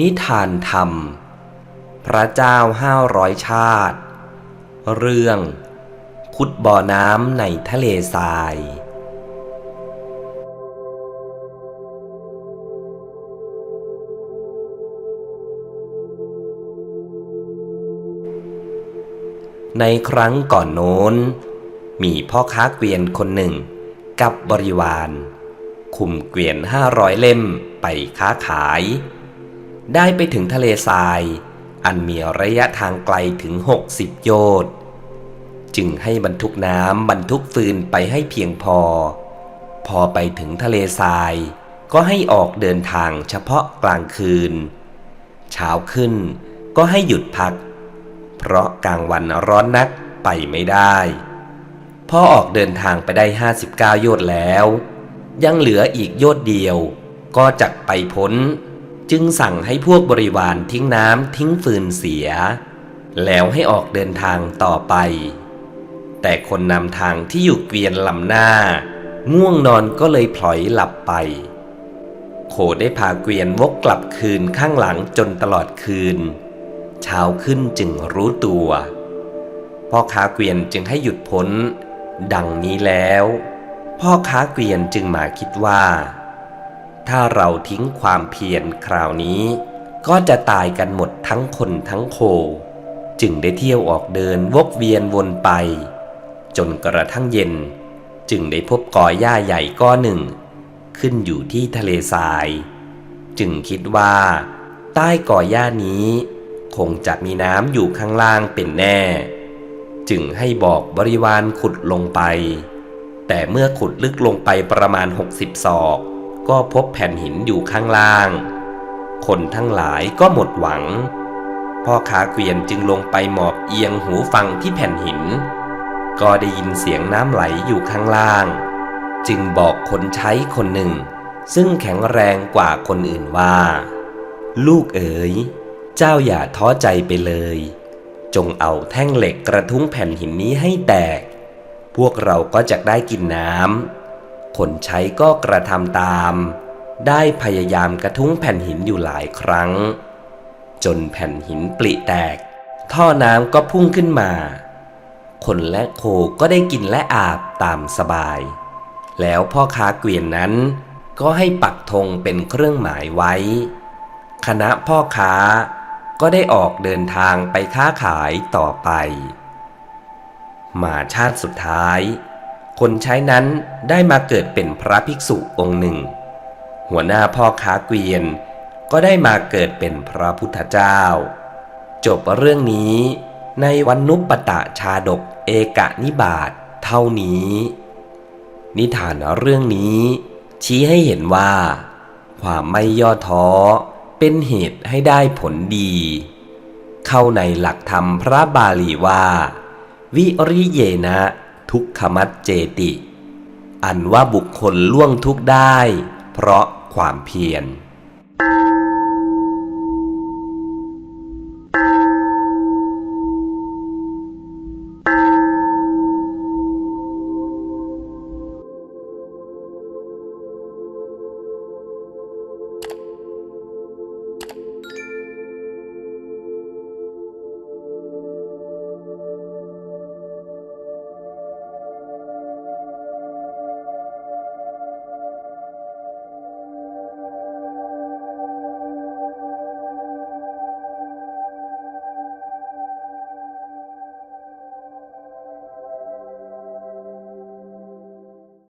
นิทานธรรม พระเจ้าห้าร้อยชาติ เรื่อง ขุดบ่อน้ำในทะเลทราย ในครั้งก่อนโน้น มีพ่อค้าเกวียนคนหนึ่งกับบริวาร คุมเกวียนห้าร้อยเล่มไปค้าขาย ได้ไปถึงทะเลทราย อันมีระยะทางไกลถึง 60 โยชน์จึงให้บรรทุกน้ำบรรทุกฟืนไปให้เพียงพอ พอไปถึงทะเลทราย ก็ให้ออกเดินทางเฉพาะกลางคืน เช้าขึ้นก็ให้หยุดพัก เพราะกลางวันร้อนนักไปไม่ได้ พอออกเดินทางไปได้ 59 โยชน์แล้ว ยังเหลืออีกโยชน์เดียวก็จักไปพ้น จึงสั่งให้พวกบริวารทิ้งน้ำทิ้งฟืนเสีย แล้วให้ออกเดินทางต่อไป แต่คนนำทางที่อยู่เกวียนลำหน้า ง่วงนอนก็เลยพลอยหลับไป โคได้พาเกวียนวกกลับคืนข้างหลังจนตลอดคืน เช้าขึ้นจึงรู้ตัวพ่อค้าเกวียนจึงให้หยุดพ้น ดังนี้แล้ว พ่อค้าเกวียนจึงมาคิดว่า ถ้าเราทิ้งความเพียรคราวนี้ ก็จะตายกันหมดทั้งคนทั้งโค จึงได้เที่ยวออกเดินวกเวียนวนไป จนกระทั่งเย็น จึงได้พบกอหญ้าใหญ่ก้อนหนึ่ง ขึ้นอยู่ที่ทะเลทราย จึงคิดว่า ใต้กอหญ้านี้ คงจะมีน้ำอยู่ข้างล่างเป็นแน่ จึงให้บอกบริวารขุดลงไป แต่เมื่อขุดลึกลงไปประมาณ 60ศอก ก็พบแผ่นหินอยู่ข้างล่าง คนทั้งหลายก็หมดหวัง พ่อขาเกวียนจึงลงไปหมอบเอียงหูฟังที่แผ่นหิน ก็ได้ยินเสียงน้ำไหลอยู่ข้างล่าง จึงบอกคนใช้คนหนึ่ง ซึ่งแข็งแรงกว่าคนอื่นว่า ลูกเอ๋ย เจ้าอย่าท้อใจไปเลย จงเอาแท่งเหล็กกระทุ้งแผ่นหินนี้ให้แตก พวกเราก็จะได้กินน้ำ คนใช้ก็กระทำตาม ได้พยายามกระทุ้งแผ่นหินอยู่หลายครั้ง จนแผ่นหินปลิแตก ท่อน้ำก็พุ่งขึ้นมา คนและโคก็ได้กินและอาบตามสบาย แล้วพ่อค้าเกวียนนั้น ก็ให้ปักธงเป็นเครื่องหมายไว้ คณะพ่อค้าก็ได้ออกเดินทางไปค้าขายต่อไป มาชาติสุดท้าย คนใช้นั้นได้มาเกิดเป็นพระภิกษุองค์หนึ่ง หัวหน้าพ่อค้าเกวียนก็ได้มาเกิดเป็นพระพุทธเจ้า จบเรื่องนี้ในวันนุปปตะชาดกเอกนิบาตเท่านี้ นิทานเรื่องนี้ ชี้ให้เห็นว่า ความไม่ย่อท้อเป็นเหตุให้ได้ผลดี เข้าในหลักธรรมพระบาลีว่า วิริเยนะ ทุกขมัดเจติ อันว่าบุคคลล่วงทุกได้ เพราะความเพียร